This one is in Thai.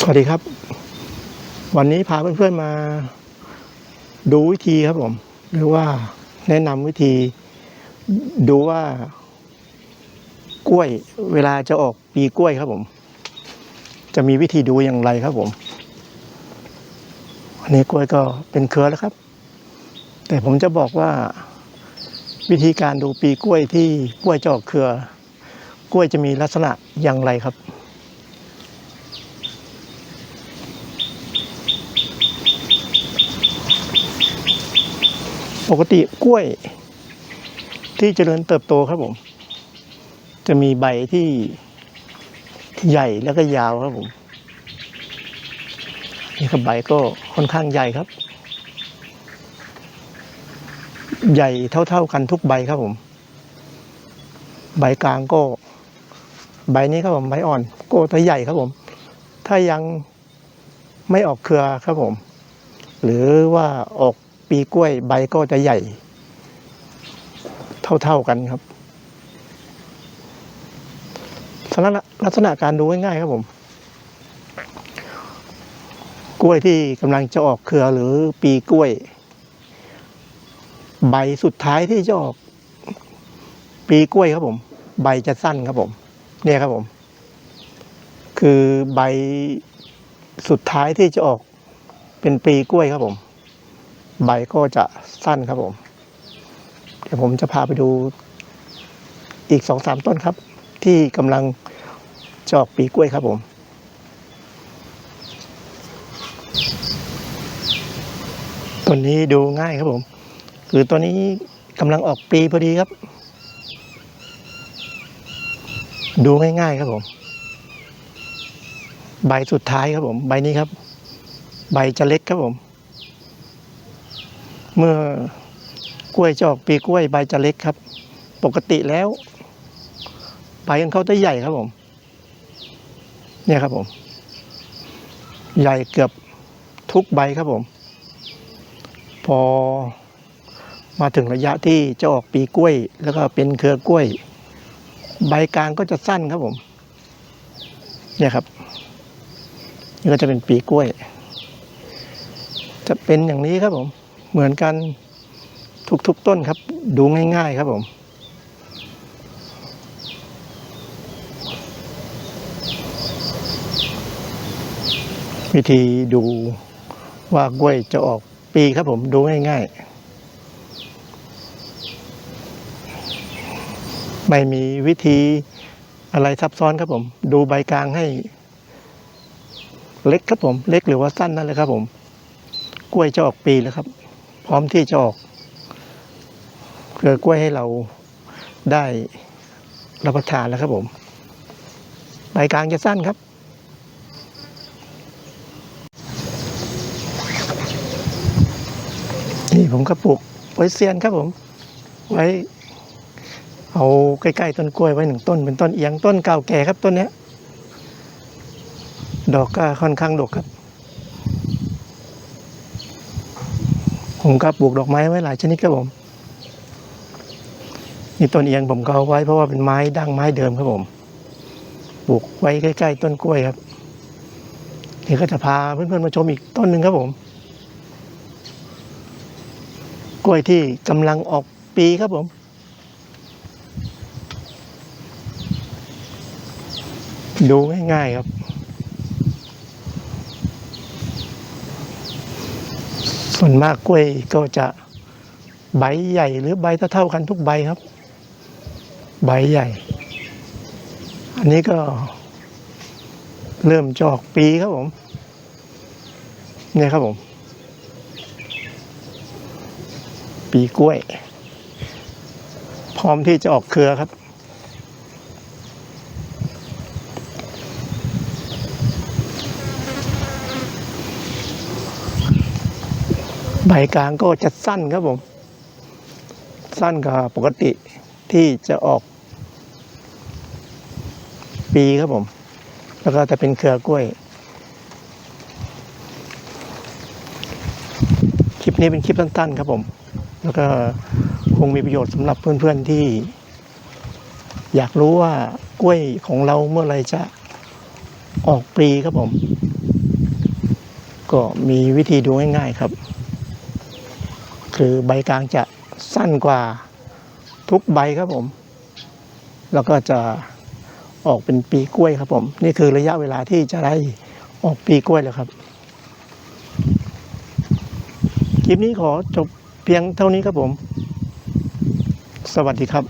สวัสดีครับ วันนี้พาเพื่อนๆมาดูวิธีครับผม หรือว่าแนะนำวิธีดูว่ากล้วยเวลาจะออกปีกล้วยครับผม จะมีวิธีดูอย่างไรครับผมอันนี้กล้วยก็เป็นเครือแล้วครับ แต่ผมจะบอกว่าวิธีการดูปีกล้วยที่กล้วยจะออกเครือ กล้วยจะมีลักษณะอย่างไรครับ ปกติกล้วย ที่เจริญเติบโตครับผม จะมีใบที่ใหญ่แล้วก็ยาวครับผมนี่ครับใบก็ค่อนข้างใหญ่ครับ ใหญ่เท่า ๆกันทุกใบครับผม ใบกลางก็ ใบนี้ครับผมใบอ่อนก็จะใหญ่ครับผม ถ้ายังไม่ออกเครือครับผม หรือว่าออก ปีกล้วยใบก็จะใหญ่ เท่าๆกันครับลักษณะลักษณะการดูง่ายๆครับผม กล้วยที่กำลังจะออกเครือหรือปีกล้วย ใบสุดท้ายที่จะออกปีกล้วยครับผม ใบจะสั้นครับผม เนี่ยครับผม คือใบสุดท้ายที่จะออกเป็นปีกล้วยครับผม ใบก็จะสั้นครับผม เดี๋ยวผมจะพาไปดูอีกสองสามต้นครับ ที่กำลังจะออกปีกล้วยครับผม ต้นนี้ดูง่ายครับผม คือตัวนี้กำลังออกปีพอดีครับ ดูง่ายๆครับผม ใบสุดท้ายครับผม ใบนี้ครับ ใบจะเล็กครับผม เมื่อกล้วยจะออกปีกล้วยใบจะเล็กครับ ปกติแล้วใบของเขาจะใหญ่ครับผม เนี่ยครับผม ใหญ่เกือบทุกใบครับผม พอมาถึงระยะที่จะออกปีกล้วย แล้วก็เป็นเครือกล้วย ใบกลางก็จะสั้นครับผม เนี่ยครับนี่ก็จะเป็นปีกล้วย จะเป็นอย่างนี้ครับผม เหมือนกันทุกๆต้นครับ ดูง่าย ๆ ครับผมวิธีดูว่ากล้วยจะออกปีครับผมดูง่ายๆ ไม่มีวิธีอะไรซับซ้อนครับผม ดูใบกลางให้ เล็กครับผม เล็กหรือว่าสั้นนั่นเลยครับผม กล้วยจะออกปีแล้วครับ พร้อมที่จะออกเครือกล้วยให้เราได้รับประทานแล้วครับผมใบกลางจะสั้นครับ นี่ผมก็ปลูกไว้เซียนครับผม ไว้ เอาใกล้ๆต้นกล้วยไว้หนึ่งต้น เป็นต้นเอียงต้นเก่าแก่ครับต้นเนี้ยดอกก็ค่อนข้างดกครับ ผมก็ปลูกดอกไม้ไว้หลายชนิดครับผมนี่ต้นเอียงผมก็เอาไว้เพราะว่าเป็นไม้ดั้งไม้เดิมครับผม ปลูกไว้ใกล้ ๆ ต้นกล้วยครับนี่ก็จะพาเพื่อนๆมาชมอีกต้นหนึ่งครับผม กล้วยที่กำลังออกปีครับผม ดูง่าย ๆครับ ส่วนมากกล้วยก็จะใบใหญ่หรือใบเท่าๆกันทุกใบครับ ใบใหญ่ อันนี้ก็เริ่มจอกปีครับผม เนี่ยครับผม ปีกล้วย พร้อมที่จะออกเครือครับ ใบกลางก็จะสั้นครับผม สั้นกว่าปกติที่จะออก ปีครับผม แล้วก็จะเป็นเครือกล้วย คลิปนี้เป็นคลิปสั้นๆครับผม แล้วก็คงมีประโยชน์สำหรับเพื่อนๆที่ อยากรู้ว่ากล้วยของเราเมื่อไรจะออกปลีครับผม ก็มีวิธีดูง่ายๆครับ คือใบกลางจะสั้นกว่าทุกใบครับผม แล้วก็จะออกเป็นปีกล้วยครับผม นี่คือระยะเวลาที่จะได้ออกปีกล้วยแล้วครับ คลิปนี้ขอจบเพียงเท่านี้ครับผม สวัสดีครับ